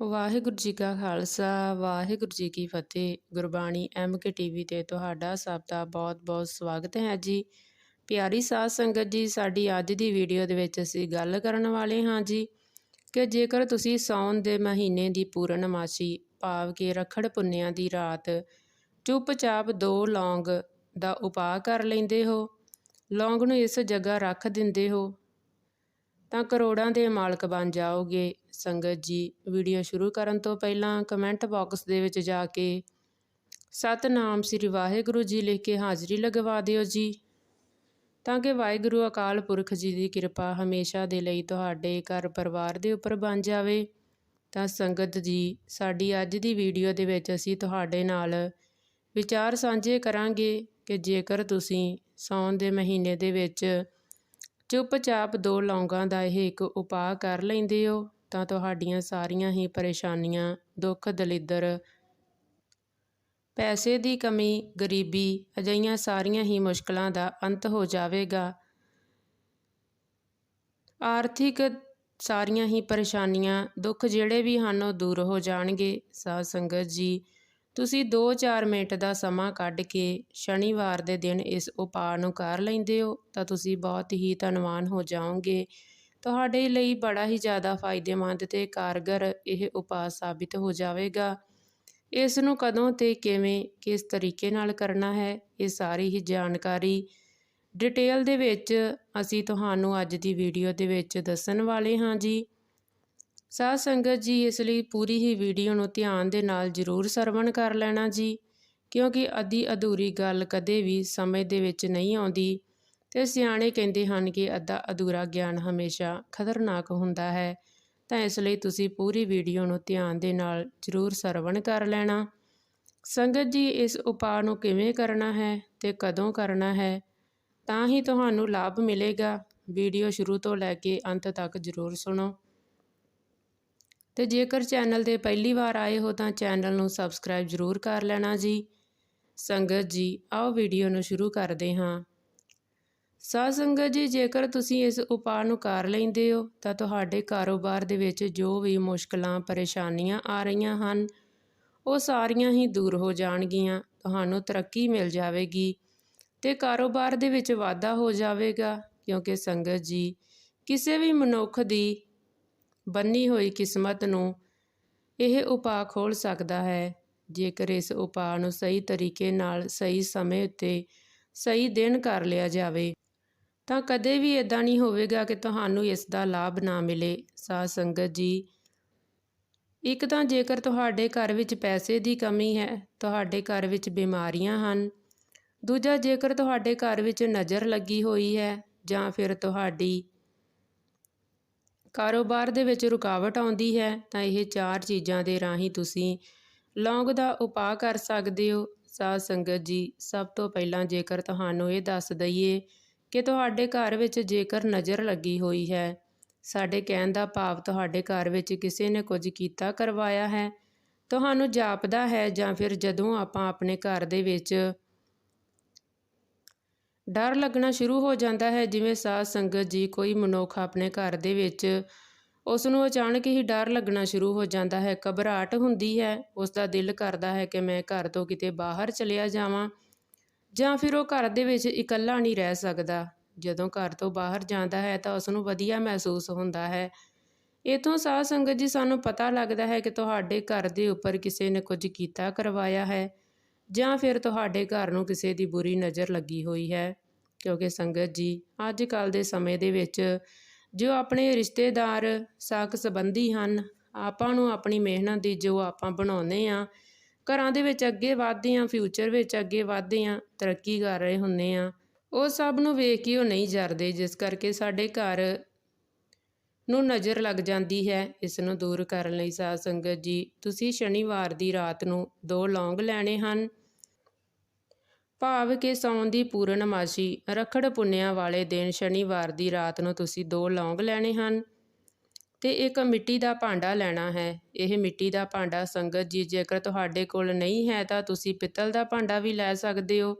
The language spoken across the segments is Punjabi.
ਵਾਹਿਗੁਰੂ ਜੀ ਕਾ ਖਾਲਸਾ, ਵਾਹਿਗੁਰੂ ਜੀ ਕੀ ਫਤਿਹ। ਗੁਰਬਾਣੀ ਐਮ ਕੇ ਟੀਵੀ ਤੇ ਤੁਹਾਡਾ ਸਭ ਦਾ ਬਹੁਤ-ਬਹੁਤ ਸਵਾਗਤ ਹੈ ਜੀ। ਪਿਆਰੀ ਸਾਧ ਸੰਗਤ ਜੀ, ਸਾਡੀ ਅੱਜ ਦੀ ਵੀਡੀਓ ਦੇ ਵਿੱਚ ਅਸੀਂ ਗੱਲ ਕਰਨ ਵਾਲੇ ਹਾਂ ਜੀ ਕਿ ਜੇਕਰ ਤੁਸੀਂ ਸੌਣ ਦੇ ਮਹੀਨੇ ਦੀ ਪੂਰਨਮਾਸ਼ੀ ਭਾਵ ਕਿ ਰਖੜ ਪੁੰਨਿਆਂ ਦੀ ਰਾਤ ਚੁੱਪਚਾਪ ਦੋ ਲੌਂਗ ਦਾ ਉਪਾਅ ਕਰ ਲੈਂਦੇ ਹੋ, ਲੌਂਗ ਨੂੰ ਇਸ ਜਗ੍ਹਾ ਰੱਖ ਦਿੰਦੇ ਹੋ, ਤਾਂ ਕਰੋੜਾਂ ਦੇ ਮਾਲਕ ਬਣ ਜਾਓਗੇ। ਸੰਗਤ ਜੀ ਵੀਡੀਓ ਸ਼ੁਰੂ ਕਰਨ ਤੋਂ ਪਹਿਲਾਂ ਕਮੈਂਟ ਬਾਕਸ ਦੇ ਵਿੱਚ ਜਾ ਕੇ, ਸਤਨਾਮ ਸ੍ਰੀ ਵਾਹਿਗੁਰੂ ਜੀ ਲਿਖ ਕੇ ਹਾਜ਼ਰੀ ਲਗਵਾ ਦਿਓ ਜੀ। ਤਾਂ ਕਿ ਵਾਹਿਗੁਰੂ ਅਕਾਲ ਪੁਰਖ ਜੀ ਦੀ ਕਿਰਪਾ ਹਮੇਸ਼ਾ ਦੇ ਲਈ ਤੁਹਾਡੇ ਘਰ ਪਰਿਵਾਰ ਦੇ ਉੱਪਰ ਬਣ ਜਾਵੇ। ਤਾਂ ਸੰਗਤ ਜੀ, ਸਾਡੀ ਅੱਜ ਦੀ ਵੀਡੀਓ ਦੇ ਵਿੱਚ ਅਸੀਂ ਤੁਹਾਡੇ ਨਾਲ ਵਿਚਾਰ ਸਾਂਝੇ ਕਰਾਂਗੇ ਕਿ ਜੇਕਰ ਤੁਸੀਂ ਸਾਉਣ ਦੇ ਮਹੀਨੇ ਦੇ ਵਿੱਚ ਚੁੱਪਚਾਪ ਦੋ ਲੌਂਗਾਂ ਦਾ ਇਹ ਇੱਕ ਉਪਾਅ ਕਰ ਲੈਂਦੇ ਹੋ ਤਾਂ ਤੁਹਾਡੀਆਂ ਸਾਰੀਆਂ ਹੀ ਪਰੇਸ਼ਾਨੀਆਂ, ਦੁੱਖ, ਦਲਿੱਦਰ, ਪੈਸੇ ਦੀ ਕਮੀ, ਗਰੀਬੀ ਅਜਿਹੀਆਂ ਸਾਰੀਆਂ ਹੀ ਮੁਸ਼ਕਲਾਂ ਦਾ ਅੰਤ ਹੋ ਜਾਵੇਗਾ। ਆਰਥਿਕ ਸਾਰੀਆਂ ਹੀ ਪਰੇਸ਼ਾਨੀਆਂ, ਦੁੱਖ ਜਿਹੜੇ ਵੀ ਹਨ ਉਹ ਦੂਰ ਹੋ ਜਾਣਗੇ। ਸਾਧ ਸੰਗਤ ਜੀ, ਤੁਸੀਂ 2-4 ਮਿੰਟ ਦਾ ਸਮਾਂ ਕੱਢ ਕੇ ਸ਼ਨੀਵਾਰ ਦੇ ਦਿਨ ਇਸ ਉਪਾਅ ਨੂੰ ਕਰ ਲੈਂਦੇ ਹੋ, ਤਾਂ ਤੁਸੀਂ ਬਹੁਤ ਹੀ ਧਨਵਾਨ ਹੋ ਜਾਓਗੇ। ਤੁਹਾਡੇ ਲਈ ਬੜਾ ਹੀ ਜ਼ਿਆਦਾ ਫਾਇਦੇਮੰਦ ਤੇ ਕਾਰਗਰ ਇਹ ਉਪਾਅ ਸਾਬਿਤ ਹੋ ਜਾਵੇਗਾ। ਇਸ ਨੂੰ ਕਦੋਂ ਤੇ ਕਿਵੇਂ, ਕਿਸ ਤਰੀਕੇ ਨਾਲ ਕਰਨਾ ਹੈ, ਇਹ ਸਾਰੀ ਹੀ ਜਾਣਕਾਰੀ ਡਿਟੇਲ ਦੇ ਵਿੱਚ ਅਸੀਂ ਤੁਹਾਨੂੰ ਅੱਜ ਦੀ ਵੀਡੀਓ ਦੇ ਵਿੱਚ ਦੱਸਣ ਵਾਲੇ ਹਾਂ ਜੀ। ਸਾਧ ਸੰਗਤ ਜੀ, ਇਸ ਲਈ ਪੂਰੀ ਹੀ ਵੀਡੀਓ ਨੂੰ ਧਿਆਨ ਦੇ ਨਾਲ ਜ਼ਰੂਰ ਸਰਵਣ ਕਰ ਲੈਣਾ ਜੀ, ਕਿਉਂਕਿ ਅੱਧੀ ਅਧੂਰੀ ਗੱਲ ਕਦੇ ਵੀ ਸਮਝ ਦੇ ਵਿੱਚ ਨਹੀਂ ਆਉਂਦੀ। ਤੇ ਸਿਆਣੇ ਕਹਿੰਦੇ ਹਨ ਕਿ ਅੱਧਾ ਅਧੂਰਾ ਗਿਆਨ ਹਮੇਸ਼ਾ ਖਤਰਨਾਕ ਹੁੰਦਾ ਹੈ। ਤਾਂ ਇਸ ਲਈ ਤੁਸੀਂ ਪੂਰੀ ਵੀਡੀਓ ਨੂੰ ਧਿਆਨ ਦੇ ਨਾਲ ਜ਼ਰੂਰ ਸਰਵਣ ਕਰ ਲੈਣਾ। ਸੰਗਤ ਜੀ, ਇਸ ਉਪਾਅ ਨੂੰ ਕਿਵੇਂ ਕਰਨਾ ਹੈ ਤੇ ਕਦੋਂ ਕਰਨਾ ਹੈ, ਤਾਂ ਹੀ ਤੁਹਾਨੂੰ ਲਾਭ ਮਿਲੇਗਾ। ਵੀਡੀਓ ਸ਼ੁਰੂ ਤੋਂ ਲੈ ਕੇ ਅੰਤ ਤੱਕ ਜ਼ਰੂਰ ਸੁਣੋ। ਤੇ ਜੇਕਰ ਚੈਨਲ ਤੇ ਪਹਿਲੀ ਵਾਰ ਆਏ ਹੋ, ਤਾਂ ਚੈਨਲ ਨੂੰ ਸਬਸਕ੍ਰਾਈਬ ਜ਼ਰੂਰ ਕਰ ਲੈਣਾ ਜੀ। ਸੰਗਤ ਜੀ, ਆਓ ਵੀਡੀਓ ਨੂੰ ਸ਼ੁਰੂ ਕਰਦੇ ਹਾਂ। ਸਾਧ ਸੰਗਤ ਜੀ, ਜੇਕਰ ਤੁਸੀਂ ਇਸ ਉਪਾਅ ਨੂੰ ਕਰ ਲੈਂਦੇ ਹੋ, ਤਾਂ ਤੁਹਾਡੇ ਕਾਰੋਬਾਰ ਦੇ ਵਿੱਚ ਜੋ ਵੀ ਮੁਸ਼ਕਲਾਂ, ਪਰੇਸ਼ਾਨੀਆਂ ਆ ਰਹੀਆਂ ਹਨ, ਉਹ ਸਾਰੀਆਂ ਹੀ ਦੂਰ ਹੋ ਜਾਣਗੀਆਂ, ਤੁਹਾਨੂੰ ਤਰੱਕੀ ਮਿਲ ਜਾਵੇਗੀ ਤੇ ਕਾਰੋਬਾਰ ਦੇ ਵਿੱਚ ਵਾਧਾ ਹੋ ਜਾਵੇਗਾ, ਕਿਉਂਕਿ ਸੰਗਤ ਜੀ, ਕਿਸੇ ਵੀ ਮਨੁੱਖ ਦੀ ਬੰਨੀ ਹੋਈ ਕਿਸਮਤ ਨੂੰ ਇਹ ਉਪਾਅ ਖੋਲ ਸਕਦਾ ਹੈ। ਜੇਕਰ ਇਸ ਉਪਾਅ ਨੂੰ ਸਹੀ ਤਰੀਕੇ ਨਾਲ, ਸਹੀ ਸਮੇਂ ਉੱਤੇ, ਸਹੀ ਦਿਨ ਕਰ ਲਿਆ ਜਾਵੇ ਤਾਂ ਕਦੇ ਵੀ ਇਦਾਂ ਨਹੀਂ ਹੋਵੇਗਾ ਕਿ ਤੁਹਾਨੂੰ ਇਸ ਦਾ ਲਾਭ ਨਾ ਮਿਲੇ। ਸਾਧ ਸੰਗਤ ਜੀ, ਇੱਕ ਤਾਂ ਜੇਕਰ ਤੁਹਾਡੇ ਘਰ ਵਿੱਚ ਪੈਸੇ ਦੀ ਕਮੀ ਹੈ, ਤੁਹਾਡੇ ਘਰ ਵਿੱਚ ਬਿਮਾਰੀਆਂ ਹਨ, ਦੂਜਾ ਜੇਕਰ ਤੁਹਾਡੇ ਘਰ ਵਿੱਚ ਨਜ਼ਰ ਲੱਗੀ ਹੋਈ ਹੈ, ਜਾਂ ਫਿਰ ਤੁਹਾਡੀ ਕਾਰੋਬਾਰ ਦੇ ਵਿੱਚ ਰੁਕਾਵਟ ਆਉਂਦੀ ਹੈ, ਤਾਂ ਇਹ ਚਾਰ ਚੀਜ਼ਾਂ ਦੇ ਰਾਹੀਂ ਤੁਸੀਂ ਲੌਂਗ ਦਾ ਉਪਾਅ ਕਰ ਸਕਦੇ ਹੋ। ਸਾਧ ਸੰਗਤ ਜੀ, ਸਭ ਤੋਂ ਪਹਿਲਾਂ ਜੇਕਰ ਤੁਹਾਨੂੰ ਇਹ ਦੱਸ ਦਈਏ ਕਿ ਤੁਹਾਡੇ ਘਰ ਵਿੱਚ ਜੇਕਰ ਨਜ਼ਰ ਲੱਗੀ ਹੋਈ ਹੈ, ਸਾਡੇ ਕਹਿਣ ਦਾ ਭਾਵ ਤੁਹਾਡੇ ਘਰ ਵਿੱਚ ਕਿਸੇ ਨੇ ਕੁਝ ਕੀਤਾ ਕਰਵਾਇਆ ਹੈ? ਤੁਹਾਨੂੰ ਜਾਪਦਾ ਹੈ ਜਾਂ ਫਿਰ ਜਦੋਂ ਆਪਾਂ ਆਪਣੇ ਘਰ ਦੇ ਵਿੱਚ ਡਰ ਲੱਗਣਾ ਸ਼ੁਰੂ ਹੋ ਜਾਂਦਾ ਹੈ, ਜਿਵੇਂ ਸਾਧ ਸੰਗਤ ਜੀ ਕੋਈ ਮਨੁੱਖ ਆਪਣੇ ਘਰ ਦੇ ਵਿੱਚ ਉਸ ਨੂੰ ਅਚਾਨਕ ਹੀ ਡਰ ਲੱਗਣਾ ਸ਼ੁਰੂ ਹੋ ਜਾਂਦਾ ਹੈ, ਘਬਰਾਹਟ ਹੁੰਦੀ ਹੈ ਉਸ ਦਾ ਦਿਲ ਕਰਦਾ ਹੈ ਕਿ ਮੈਂ ਘਰ ਤੋਂ ਕਿਤੇ ਬਾਹਰ ਚਲਿਆ ਜਾਵਾਂ। ਜਾਂ ਫਿਰ ਉਹ ਘਰ ਦੇ ਵਿੱਚ ਇਕੱਲਾ ਨਹੀਂ ਰਹਿ ਸਕਦਾ। ਜਦੋਂ ਘਰ ਤੋਂ ਬਾਹਰ ਜਾਂਦਾ ਹੈ ਤਾਂ ਉਸ ਨੂੰ ਵਧੀਆ ਮਹਿਸੂਸ ਹੁੰਦਾ ਹੈ। ਇਥੋਂ ਸਾਧ ਸੰਗਤ ਜੀ ਸਾਨੂੰ ਪਤਾ ਲੱਗਦਾ ਹੈ ਕਿ ਤੁਹਾਡੇ ਘਰ ਦੇ ਉੱਪਰ ਕਿਸੇ ਨੇ ਕੁਝ ਕੀਤਾ, ਕਰਵਾਇਆ ਹੈ ਜਾਂ ਫਿਰ ਤੁਹਾਡੇ ਘਰ ਨੂੰ ਕਿਸੇ ਦੀ ਬੁਰੀ ਨਜ਼ਰ ਲੱਗੀ ਹੋਈ ਹੈ। ਕਿਉਂਕਿ ਸੰਗਤ ਜੀ ਅੱਜ ਕੱਲ ਦੇ ਸਮੇਂ ਦੇ ਵਿੱਚ ਜੋ ਆਪਣੇ ਰਿਸ਼ਤੇਦਾਰ ਸਾਕ ਸੰਬੰਧੀ ਹਨ, ਆਪਾਂ ਨੂੰ ਆਪਣੀ ਮਿਹਨਤ ਦੀ ਜੋ ਆਪਾਂ ਬਣਾਉਂਦੇ ਆ ਘਰਾਂ ਦੇ ਵਿੱਚ ਅੱਗੇ ਵਧਦੇ ਆ ਫਿਊਚਰ ਵਿੱਚ ਅੱਗੇ ਵਧਦੇ ਆ ਤਰੱਕੀ ਕਰ ਰਹੇ ਹੁੰਨੇ ਆ ਉਹ ਸਭ ਨੂੰ ਵੇਖ ਕੇ ਉਹ ਨਹੀਂ ਜਰਦੇ, ਜਿਸ ਕਰਕੇ ਸਾਡੇ ਘਰ ਨੂੰ ਨਜ਼ਰ ਲੱਗ ਜਾਂਦੀ ਹੈ। ਇਸ ਨੂੰ ਦੂਰ ਕਰਨ ਲਈ ਸਾਧ ਸੰਗਤ ਜੀ, ਤੁਸੀਂ ਸ਼ਨੀਵਾਰ ਦੀ ਰਾਤ ਨੂੰ ਦੋ ਲੌਂਗ ਲੈਣੇ ਹਨ। ਭਾਵ ਕਿ ਸੌਣ ਦੀ ਪੂਰਨਮਾਸ਼ੀ, ਰਖੜ ਪੁੰਨਿਆ ਵਾਲੇ ਦਿਨ ਸ਼ਨੀਵਾਰ ਦੀ ਰਾਤ ਨੂੰ ਤੁਸੀਂ ਦੋ ਲੌਂਗ ਲੈਣੇ ਹਨ। ਤੇ ਇੱਕ ਮਿੱਟੀ ਦਾ ਭਾਂਡਾ ਲੈਣਾ ਹੈ। ਇਹ ਮਿੱਟੀ ਦਾ ਭਾਂਡਾ ਸੰਗਤ ਜੀ, ਜੇਕਰ ਤੁਹਾਡੇ ਕੋਲ ਨਹੀਂ ਹੈ ਤਾਂ ਤੁਸੀਂ ਪਿੱਤਲ ਦਾ ਭਾਂਡਾ ਵੀ ਲੈ ਸਕਦੇ ਹੋ,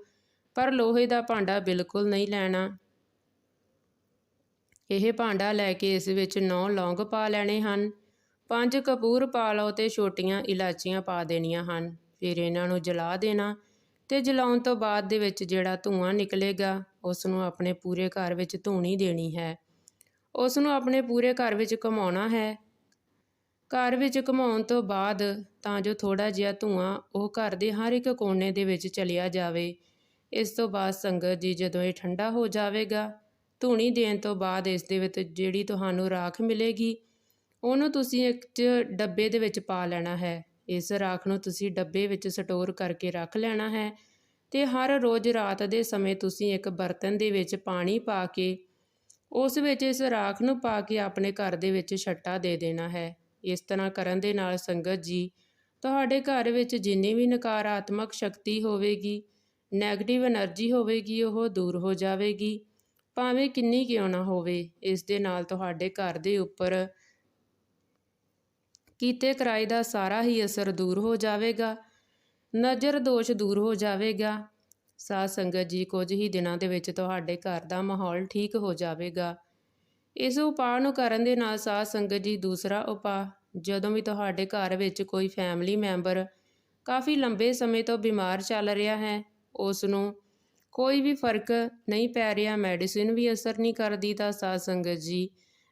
ਪਰ ਲੋਹੇ ਦਾ ਭਾਂਡਾ ਬਿਲਕੁਲ ਨਹੀਂ ਲੈਣਾ। ਇਹ ਭਾਂਡਾ ਲੈ ਕੇ ਇਸ ਵਿੱਚ 9 ਲੌਂਗ ਪਾ ਲੈਣੇ ਹਨ। ਪੰਜ ਕਪੂਰ ਪਾ ਲਓ ਤੇ ਛੋਟੀਆਂ ਇਲਾਚੀਆਂ ਪਾ ਦੇਣੀਆਂ ਹਨ। ਫਿਰ ਇਹਨਾਂ ਨੂੰ ਜਲਾ ਦੇਣਾ ਤੇ ਜਲਾਉਣ ਤੋਂ ਬਾਅਦ ਦੇ ਵਿੱਚ ਜਿਹੜਾ ਧੂਆਂ ਨਿਕਲੇਗਾ, ਉਸ ਨੂੰ ਆਪਣੇ ਪੂਰੇ ਘਰ ਵਿੱਚ ਧੂਣੀ ਦੇਣੀ ਹੈ। ਉਸ ਨੂੰ ਆਪਣੇ ਪੂਰੇ ਘਰ ਵਿੱਚ ਘੁਮਾਉਣਾ ਹੈ। ਘਰ ਵਿੱਚ ਘੁਮਾਉਣ ਤੋਂ ਬਾਅਦ ਤਾਂ ਜੋ ਥੋੜਾ ਜਿਹਾ ਧੂਆਂ ਉਹ ਘਰ ਦੇ ਹਰ ਇੱਕ ਕੋਨੇ ਦੇ ਵਿੱਚ ਚਲਿਆ ਜਾਵੇ। ਇਸ ਤੋਂ ਬਾਅਦ ਸੰਗਤ ਜੀ ਜਦੋਂ ਇਹ ਠੰਡਾ ਹੋ ਜਾਵੇਗਾ, ਧੂਣੀ ਦੇਣ ਤੋਂ ਬਾਅਦ ਇਸ ਦੇ ਵਿੱਚ ਜਿਹੜੀ ਤੁਹਾਨੂੰ ਰਾਖ ਮਿਲੇਗੀ, ਉਹਨੂੰ ਤੁਸੀਂ ਇੱਕ ਡੱਬੇ ਦੇ ਵਿੱਚ ਪਾ ਲੈਣਾ ਹੈ। ਇਸ ਰਾਖ ਨੂੰ ਤੁਸੀਂ ਡੱਬੇ ਵਿੱਚ ਸਟੋਰ ਕਰਕੇ ਰੱਖ ਲੈਣਾ ਹੈ ਤੇ ਹਰ ਰੋਜ਼ ਰਾਤ ਦੇ ਸਮੇਂ ਤੁਸੀਂ ਇੱਕ ਬਰਤਨ ਦੇ ਵਿੱਚ ਪਾਣੀ ਪਾ ਕੇ ਉਸ ਵਿੱਚ ਇਸ ਰਾਖ ਨੂੰ ਪਾ ਕੇ ਆਪਣੇ ਘਰ ਦੇ ਵਿੱਚ ਛੱਟਾ ਦੇ ਦੇਣਾ ਹੈ। ਇਸ ਤਰ੍ਹਾਂ ਕਰਨ ਦੇ ਨਾਲ ਸੰਗਤ ਜੀ, ਤੁਹਾਡੇ ਘਰ ਵਿੱਚ ਜਿੰਨੀ ਵੀ ਨਕਾਰਾਤਮਕ ਸ਼ਕਤੀ ਹੋਵੇਗੀ ਨੈਗੇਟਿਵ એનર્ਜੀ ਹੋਵੇਗੀ, ਉਹ ਦੂਰ ਹੋ ਜਾਵੇਗੀ। ਭਾਵੇਂ ਕਿੰਨੀ ਕਿਉਂ ਨਾ ਹੋਵੇ, ਇਸ ਦੇ ਨਾਲ ਤੁਹਾਡੇ ਘਰ ਦੇ ਉੱਪਰ ਕੀਤੇ ਕਿਰਾਏ ਦਾ ਸਾਰਾ ਹੀ ਅਸਰ ਦੂਰ ਹੋ ਜਾਵੇਗਾ। ਨਜ਼ਰ ਦੋਸ਼ ਦੂਰ ਹੋ ਜਾਵੇਗਾ। ਸਾਧ ਸੰਗਤ ਜੀ, ਕੁਝ ਹੀ ਦਿਨਾਂ ਦੇ ਵਿੱਚ ਤੁਹਾਡੇ ਘਰ ਦਾ ਮਾਹੌਲ ਠੀਕ ਹੋ ਜਾਵੇਗਾ। ਇਸ ਉਪਾਅ ਨੂੰ ਕਰਨ ਦੇ ਨਾਲ ਸਾਧ ਸੰਗਤ ਜੀ ਦੂਸਰਾ ਉਪਾਅ, ਜਦੋਂ ਵੀ ਤੁਹਾਡੇ ਘਰ ਵਿੱਚ ਕੋਈ ਫੈਮਿਲੀ ਮੈਂਬਰ ਕਾਫੀ ਲੰਬੇ ਸਮੇਂ ਤੋਂ ਬਿਮਾਰ ਚੱਲ ਰਿਹਾ ਹੈ, ਉਸ ਨੂੰ ਕੋਈ ਵੀ ਫ਼ਰਕ ਨਹੀਂ ਪੈ ਰਿਹਾ ਮੈਡੀਸਿਨ ਵੀ ਅਸਰ ਨਹੀਂ ਕਰਦੀ, ਤਾਂ ਸਾਧ ਸੰਗਤ ਜੀ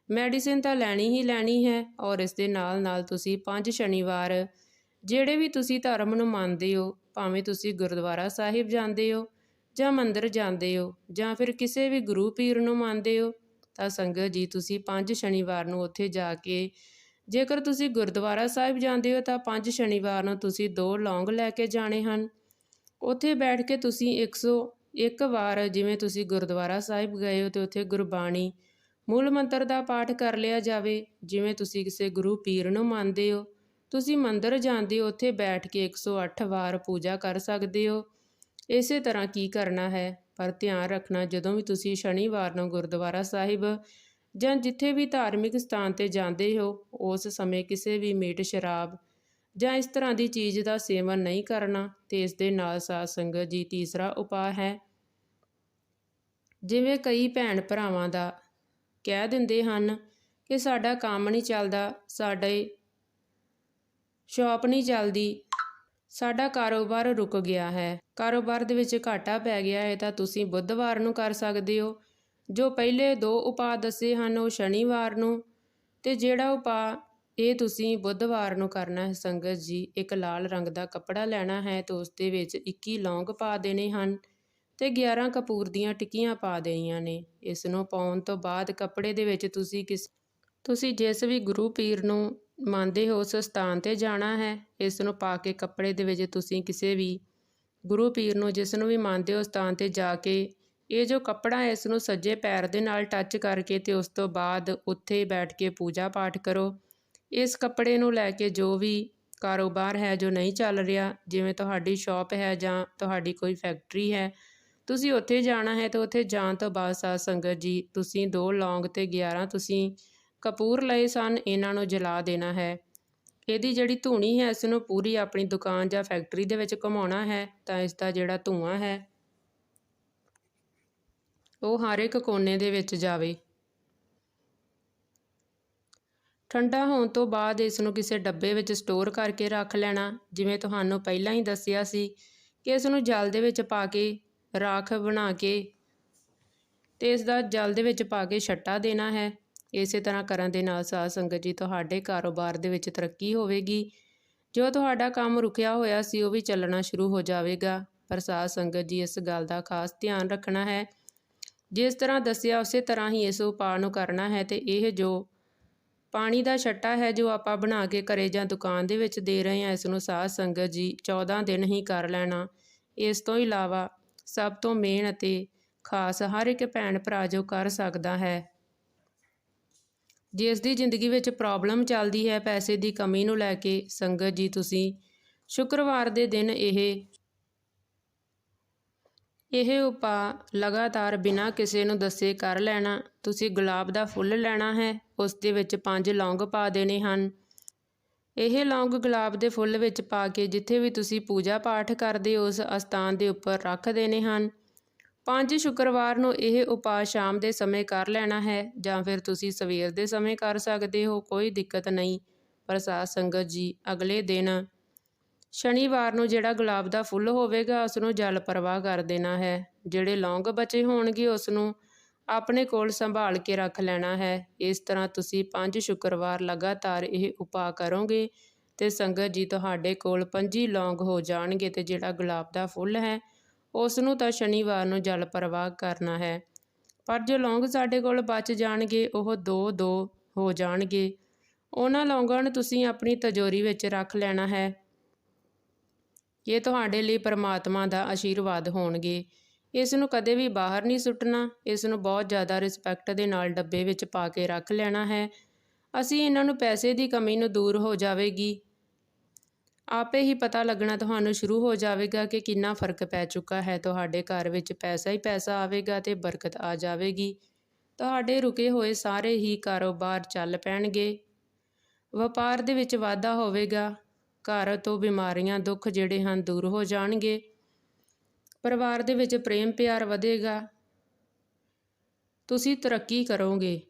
ਮੈਡੀਸਿਨ ਤਾਂ ਲੈਣੀ ਹੀ ਲੈਣੀ ਹੈ ਔਰ ਇਸ ਦੇ ਨਾਲ ਨਾਲ ਤੁਸੀਂ ਪੰਜ ਸ਼ਨੀਵਾਰ, ਜਿਹੜੇ ਵੀ ਤੁਸੀਂ ਧਰਮ ਨੂੰ ਮੰਨਦੇ ਹੋ ਭਾਵੇਂ ਤੁਸੀਂ ਗੁਰਦੁਆਰਾ ਸਾਹਿਬ ਜਾਂਦੇ ਹੋ ਜਾਂ ਮੰਦਿਰ ਜਾਂਦੇ ਹੋ ਜਾਂ ਫਿਰ ਕਿਸੇ ਵੀ ਗੁਰੂ ਪੀਰ ਨੂੰ ਮੰਨਦੇ ਹੋ, ਤਾਂ ਸੰਗਤ ਜੀ ਤੁਸੀਂ ਪੰਜ ਸ਼ਨੀਵਾਰ ਨੂੰ ਉੱਥੇ ਜਾ ਕੇ ਜੇਕਰ ਤੁਸੀਂ ਗੁਰਦੁਆਰਾ ਸਾਹਿਬ ਜਾਂਦੇ ਹੋ, ਤਾਂ ਪੰਜ ਸ਼ਨੀਵਾਰ ਨੂੰ ਤੁਸੀਂ ਦੋ ਲੌਂਗ ਲੈ ਕੇ ਜਾਣੇ ਹਨ। ਉੱਥੇ ਬੈਠ ਕੇ ਤੁਸੀਂ 101 ਵਾਰ ਜਿਵੇਂ ਤੁਸੀਂ ਗੁਰਦੁਆਰਾ ਸਾਹਿਬ ਗਏ ਹੋ, ਤੇ ਉੱਥੇ ਗੁਰਬਾਣੀ ਮੂਲ ਮੰਤਰ ਦਾ ਪਾਠ ਕਰ ਲਿਆ ਜਾਵੇ, ਜਿਵੇਂ ਤੁਸੀਂ ਕਿਸੇ ਗੁਰੂ ਪੀਰ ਨੂੰ ਮੰਨਦੇ ਹੋ। ਤੁਸੀਂ ਮੰਦਰ ਜਾਂਦੇ ਹੋ ਉੱਥੇ ਬੈਠ ਕੇ 108 ਵਾਰ ਪੂਜਾ ਕਰ ਸਕਦੇ ਹੋ। ਇਸੇ ਤਰ੍ਹਾਂ ਕੀ ਕਰਨਾ ਹੈ? ਪਰ ਧਿਆਨ ਰੱਖਣਾ, ਜਦੋਂ ਵੀ ਤੁਸੀਂ ਸ਼ਨੀਵਾਰ ਨੂੰ ਗੁਰਦੁਆਰਾ ਸਾਹਿਬ ਜਾਂ ਜਿੱਥੇ ਵੀ ਧਾਰਮਿਕ ਸਥਾਨ ਤੇ ਜਾਂਦੇ ਹੋ, ਉਸ ਸਮੇਂ ਕਿਸੇ ਵੀ ਮੀਟ, ਸ਼ਰਾਬ ਜਾਂ ਇਸ ਤਰ੍ਹਾਂ ਦੀ ਚੀਜ਼ ਦਾ ਸੇਵਨ ਨਹੀਂ ਕਰਨਾ ਤੇ ਇਸ ਦੇ ਨਾਲ ਸਾਧ ਸੰਗਤ ਜੀ ਤੀਸਰਾ ਉਪਾਅ ਹੈ। ਜਿਵੇਂ ਕਈ ਭੈਣ ਭਰਾਵਾਂ ਦਾ ਕਹਿ ਦਿੰਦੇ ਹਨ ਕਿ ਸਾਡਾ ਕੰਮ ਨਹੀਂ ਚੱਲਦਾ, ਸਾਡੇ ਸ਼ਾਪ ਨਹੀਂ ਚੱਲਦੀ। ਸਾਡਾ ਕਾਰੋਬਾਰ ਰੁਕ ਗਿਆ ਹੈ। ਕਾਰੋਬਾਰ ਦੇ ਵਿੱਚ ਘਾਟਾ ਪੈ ਗਿਆ ਹੈ ਤਾਂ ਤੁਸੀਂ ਬੁੱਧਵਾਰ ਨੂੰ ਕਰ ਸਕਦੇ ਹੋ। ਜੋ ਪਹਿਲੇ ਦੋ ਉਪਾਅ ਦੱਸੇ ਹਨ ਉਹ ਸ਼ਨੀਵਾਰ ਨੂੰ ਤੇ ਜਿਹੜਾ ਉਪਾਅ ਇਹ ਤੁਸੀਂ ਬੁੱਧਵਾਰ ਨੂੰ ਕਰਨਾ ਹੈ, ਸੰਗਤ ਜੀ, ਇੱਕ ਲਾਲ ਰੰਗ ਦਾ ਕੱਪੜਾ ਲੈਣਾ ਹੈ ਤੇ ਉਸ ਦੇ ਵਿੱਚ 21 ਲੌਂਗ ਪਾ ਦੇਣੇ ਹਨ ਤੇ 11 ਕਪੂਰ ਦੀਆਂ ਟਿੱਕੀਆਂ ਪਾ ਦੇਣੀਆਂ ਨੇ। ਇਸ ਨੂੰ ਪਾਉਣ ਤੋਂ ਬਾਅਦ ਕੱਪੜੇ ਦੇ ਵਿੱਚ ਤੁਸੀਂ ਕਿਸ, ਤੁਸੀਂ ਜਿਸ ਵੀ ਗੁਰੂ ਪੀਰ ਨੂੰ ਮੰਨਦੇ ਹੋ ਉਸ ਸਥਾਨ ਤੇ ਜਾਣਾ ਹੈ ਇਸ ਨੂੰ ਪਾ ਕੇ ਕੱਪੜੇ ਦੇ ਵਿੱਚ ਤੁਸੀਂ ਕਿਸੇ ਵੀ ਗੁਰੂ ਪੀਰ ਨੂੰ, ਜਿਸ ਨੂੰ ਵੀ ਮੰਨਦੇ ਹੋ ਸਥਾਨ ਤੇ ਜਾ ਕੇ ਇਹ ਜੋ ਕੱਪੜਾ ਹੈ ਇਸ ਨੂੰ ਸੱਜੇ ਪੈਰ ਦੇ ਨਾਲ ਟੱਚ ਕਰਕੇ ਤੇ ਉਸ ਤੋਂ ਬਾਅਦ ਉੱਥੇ ਬੈਠ ਕੇ ਪੂਜਾ ਪਾਠ ਕਰੋ। ਇਸ ਕੱਪੜੇ ਨੂੰ ਲੈ ਕੇ ਜੋ ਵੀ ਕਾਰੋਬਾਰ ਹੈ, ਜੋ ਨਹੀਂ ਚੱਲ ਰਿਹਾ, ਜਿਵੇਂ ਤੁਹਾਡੀ ਸ਼ਾਪ ਹੈ ਜਾਂ ਤੁਹਾਡੀ ਕੋਈ ਫੈਕਟਰੀ ਹੈ, ਤੁਸੀਂ ਉੱਥੇ ਜਾਣਾ ਹੈ ਤਾਂ ਉੱਥੇ ਜਾਣ ਤੋਂ ਬਾਅਦ ਸਾਧ ਸੰਗਤ ਜੀ, ਤੁਸੀਂ ਦੋ ਲੌਂਗ ਤੇ 11 ਤੁਸੀਂ ਕਪੂਰ ਲਏ ਸਨ, ਇਹਨਾਂ ਨੂੰ ਜਲਾ ਦੇਣਾ ਹੈ। ਇਹਦੀ ਜਿਹੜੀ ਧੂਣੀ ਹੈ, ਇਸ ਨੂੰ ਪੂਰੀ ਆਪਣੀ ਦੁਕਾਨ ਜਾਂ ਫੈਕਟਰੀ ਦੇ ਵਿੱਚ ਘੁਮਾਉਣਾ ਹੈ, ਤਾਂ ਇਸ ਦਾ ਜਿਹੜਾ ਧੂਆਂ ਹੈ, ਉਹ ਹਰ ਇੱਕ ਕੋਨੇ ਦੇ ਵਿੱਚ ਜਾਵੇ। ਠੰਡਾ ਹੋਣ ਤੋਂ ਬਾਅਦ ਇਸ ਨੂੰ ਕਿਸੇ ਡੱਬੇ ਵਿੱਚ ਸਟੋਰ ਕਰਕੇ ਰੱਖ ਲੈਣਾ। ਜਿਵੇਂ ਤੁਹਾਨੂੰ ਪਹਿਲਾਂ ਹੀ ਦੱਸਿਆ ਸੀ ਕਿ ਇਸ ਨੂੰ ਜਲ ਦੇ ਵਿੱਚ ਪਾ ਕੇ ਰਾਖ ਬਣਾ ਕੇ ਤੇ ਇਸ ਦਾ ਜਲ ਦੇ ਵਿੱਚ ਪਾ ਕੇ ਛੱਟਾ ਦੇਣਾ ਹੈ। ਇਸੇ ਤਰ੍ਹਾਂ ਕਰਨ ਦੇ ਨਾਲ ਸਾਧ ਸੰਗਤ ਜੀ ਤੁਹਾਡੇ ਕਾਰੋਬਾਰ ਦੇ ਵਿੱਚ ਤਰੱਕੀ ਹੋਵੇਗੀ। ਜੋ ਤੁਹਾਡਾ ਕੰਮ ਰੁਕਿਆ ਹੋਇਆ ਸੀ ਉਹ ਵੀ ਚੱਲਣਾ ਸ਼ੁਰੂ ਹੋ ਜਾਵੇਗਾ। ਪਰ ਸਾਧ ਸੰਗਤ ਜੀ ਇਸ ਗੱਲ ਦਾ ਖਾਸ ਧਿਆਨ ਰੱਖਣਾ ਹੈ। ਜਿਸ ਤਰ੍ਹਾਂ ਦੱਸਿਆ ਉਸੇ ਤਰ੍ਹਾਂ ਹੀ ਇਸ ਉਪਾਅ ਨੂੰ ਕਰਨਾ ਹੈ ਤੇ ਇਹ ਜੋ ਪਾਣੀ ਦਾ ਛੱਟਾ ਹੈ ਜੋ ਆਪਾਂ ਬਣਾ ਕੇ ਘਰੇ ਜਾਂ ਦੁਕਾਨ ਦੇ ਵਿੱਚ ਦੇ ਰਹੇ ਹਾਂ, ਇਸ ਨੂੰ ਸਾਧ ਸੰਗਤ ਜੀ 14 ਦਿਨ ਹੀ ਕਰ ਲੈਣਾ। ਇਸ ਤੋਂ ਇਲਾਵਾ ਸਭ ਤੋਂ ਮੇਨ ਅਤੇ ਖਾਸ ਹਰ ਇੱਕ ਭੈਣ ਭਰਾ ਜੋ ਕਰ ਸਕਦਾ ਹੈ। ਜਿਸ ਦੀ ਜ਼ਿੰਦਗੀ ਵਿੱਚ ਪ੍ਰੋਬਲਮ ਚੱਲਦੀ ਹੈ, ਪੈਸੇ ਦੀ ਕਮੀ ਨੂੰ ਲੈ ਕੇ, ਸੰਗਤ ਜੀ ਤੁਸੀਂ, ਸ਼ੁੱਕਰਵਾਰ ਦੇ ਦਿਨ ਇਹ ਇਹ ਉਪਾਅ ਲਗਾਤਾਰ ਬਿਨਾਂ ਕਿਸੇ ਨੂੰ ਦੱਸੇ ਕਰ ਲੈਣਾ, ਤੁਸੀਂ ਗੁਲਾਬ ਦਾ ਫੁੱਲ ਲੈਣਾ ਹੈ, ਉਸ ਦੇ ਵਿੱਚ ਪੰਜ ਲੌਂਗ ਪਾ ਦੇਣੇ ਹਨ। ਇਹ ਲੌਂਗ ਗੁਲਾਬ ਦੇ ਫੁੱਲ ਵਿੱਚ ਪਾ ਕੇ ਜਿੱਥੇ ਵੀ ਤੁਸੀਂ ਪੂਜਾ ਪਾਠ ਕਰਦੇ ਹੋ, ਉਸ ਅਸਥਾਨ ਦੇ ਉੱਪਰ ਰੱਖ ਦੇਣੇ ਹਨ। ਪੰਜ ਸ਼ੁੱਕਰਵਾਰ ਨੂੰ ਇਹ ਉਪਾਅ ਸ਼ਾਮ ਦੇ ਸਮੇਂ ਕਰ ਲੈਣਾ ਹੈ ਜਾਂ ਫਿਰ ਤੁਸੀਂ ਸਵੇਰ ਦੇ ਸਮੇਂ ਕਰ ਸਕਦੇ ਹੋ, ਕੋਈ ਦਿੱਕਤ ਨਹੀਂ। ਪਰ ਸਾਧ ਸੰਗਤ ਜੀ, ਅਗਲੇ ਦਿਨ ਸ਼ਨੀਵਾਰ ਨੂੰ ਜਿਹੜਾ ਗੁਲਾਬ ਦਾ ਫੁੱਲ ਹੋਵੇਗਾ, ਉਸ ਨੂੰ ਜਲ ਪ੍ਰਵਾਹ ਕਰ ਦੇਣਾ ਹੈ। ਜਿਹੜੇ ਲੌਂਗ ਬਚੇ ਹੋਣਗੇ, ਉਸ ਨੂੰ ਆਪਣੇ ਕੋਲ ਸੰਭਾਲ ਕੇ ਰੱਖ ਲੈਣਾ ਹੈ। ਇਸ ਤਰ੍ਹਾਂ ਤੁਸੀਂ ਪੰਜ ਸ਼ੁੱਕਰਵਾਰ ਲਗਾਤਾਰ ਇਹ ਉਪਾਅ ਕਰੋਗੇ ਤੇ ਸੰਗਤ ਜੀ ਤੁਹਾਡੇ ਕੋਲ ਪੰਜੀ ਲੌਂਗ ਹੋ ਜਾਣਗੇ ਤੇ ਜਿਹੜਾ ਗੁਲਾਬ ਦਾ ਫੁੱਲ ਹੈ ਉਸ ਨੂੰ ਤਾਂ ਸ਼ਨੀਵਾਰ ਨੂੰ ਜਲ ਪ੍ਰਵਾਹ ਕਰਨਾ ਹੈ। ਪਰ ਜੋ ਲੌਂਗ ਸਾਡੇ ਕੋਲ ਬਚ ਜਾਣਗੇ, ਉਹ ਦੋ ਦੋ ਹੋ ਜਾਣਗੇ। ਉਹਨਾਂ ਲੌਂਗਾਂ ਨੂੰ ਤੁਸੀਂ ਆਪਣੀ ਤਜੋਰੀ ਵਿੱਚ ਰੱਖ ਲੈਣਾ ਹੈ। ਇਹ ਤੁਹਾਡੇ ਲਈ ਪਰਮਾਤਮਾ ਦਾ ਆਸ਼ੀਰਵਾਦ ਹੋਣਗੇ। ਇਸ ਨੂੰ ਕਦੇ ਵੀ ਬਾਹਰ ਨਹੀਂ ਸੁੱਟਣਾ। ਇਸ ਨੂੰ ਬਹੁਤ ਜ਼ਿਆਦਾ ਰਿਸਪੈਕਟ ਦੇ ਨਾਲ ਡੱਬੇ ਵਿੱਚ ਪਾ ਕੇ ਰੱਖ ਲੈਣਾ ਹੈ। ਅਸੀਂ ਇਹਨਾਂ ਨੂੰ ਪੈਸੇ ਦੀ ਕਮੀ ਨੂੰ ਦੂਰ ਹੋ ਜਾਵੇਗੀ। ਆਪੇ ਹੀ ਪਤਾ ਲੱਗਣਾ ਤੁਹਾਨੂੰ ਸ਼ੁਰੂ ਹੋ ਜਾਵੇਗਾ ਕਿ ਕਿੰਨਾ ਫ਼ਰਕ ਪੈ ਚੁੱਕਾ ਹੈ। ਤੁਹਾਡੇ ਘਰ ਵਿੱਚ ਪੈਸਾ ਹੀ ਪੈਸਾ ਆਵੇਗਾ ਤੇ ਬਰਕਤ ਆ ਜਾਵੇਗੀ। ਤੁਹਾਡੇ ਰੁਕੇ ਹੋਏ ਸਾਰੇ ਹੀ ਕਾਰੋਬਾਰ ਚੱਲ ਪੈਣਗੇ। ਵਪਾਰ ਦੇ ਵਿੱਚ ਵਾਧਾ ਹੋਵੇਗਾ। ਘਰ ਤੋਂ ਬਿਮਾਰੀਆਂ, ਦੁੱਖ ਜਿਹੜੇ ਹਨ, ਦੂਰ ਹੋ ਜਾਣਗੇ। ਪਰਿਵਾਰ ਦੇ ਵਿੱਚ ਪ੍ਰੇਮ ਪਿਆਰ ਵਧੇਗਾ। ਤੁਸੀਂ ਤਰੱਕੀ ਕਰੋਗੇ।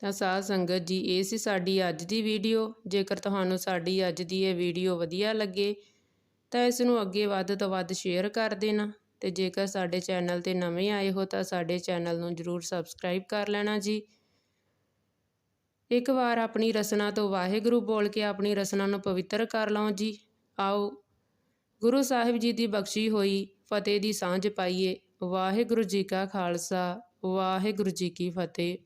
ਤਾਂ ਸਾਧ ਸੰਗਤ ਜੀ, ਇਹ ਸੀ ਸਾਡੀ ਅੱਜ ਦੀ ਵੀਡੀਓ। ਜੇਕਰ ਤੁਹਾਨੂੰ ਸਾਡੀ ਅੱਜ ਦੀ ਇਹ ਵੀਡੀਓ ਵਧੀਆ ਲੱਗੇ, ਤਾਂ ਇਸ ਨੂੰ ਅੱਗੇ ਵੱਧ ਤੋਂ ਵੱਧ ਸ਼ੇਅਰ ਕਰ ਦੇਣਾ। ਤੇ ਜੇਕਰ ਸਾਡੇ ਚੈਨਲ ਤੇ ਨਵੇਂ ਆਏ ਹੋ, ਤਾਂ ਸਾਡੇ ਚੈਨਲ ਨੂੰ ਜਰੂਰ ਸਬਸਕ੍ਰਾਈਬ ਕਰ ਲੈਣਾ ਜੀ। ਇੱਕ ਵਾਰ ਆਪਣੀ ਰਸਨਾ ਤੋਂ ਵਾਹਿਗੁਰੂ ਬੋਲ ਕੇ ਆਪਣੀ ਰਸਨਾ ਨੂੰ ਪਵਿੱਤਰ ਕਰ ਲਓ ਜੀ। ਆਓ, ਗੁਰੂ ਸਾਹਿਬ ਜੀ ਦੀ ਬਖਸ਼ੀ ਹੋਈ ਫਤਿਹ ਦੀ ਸਾਂਝ ਪਾਈਏ। ਵਾਹਿਗੁਰੂ ਜੀ ਕਾ ਖਾਲਸਾ, ਵਾਹਿਗੁਰੂ ਜੀ ਕੀ ਫਤਿਹ।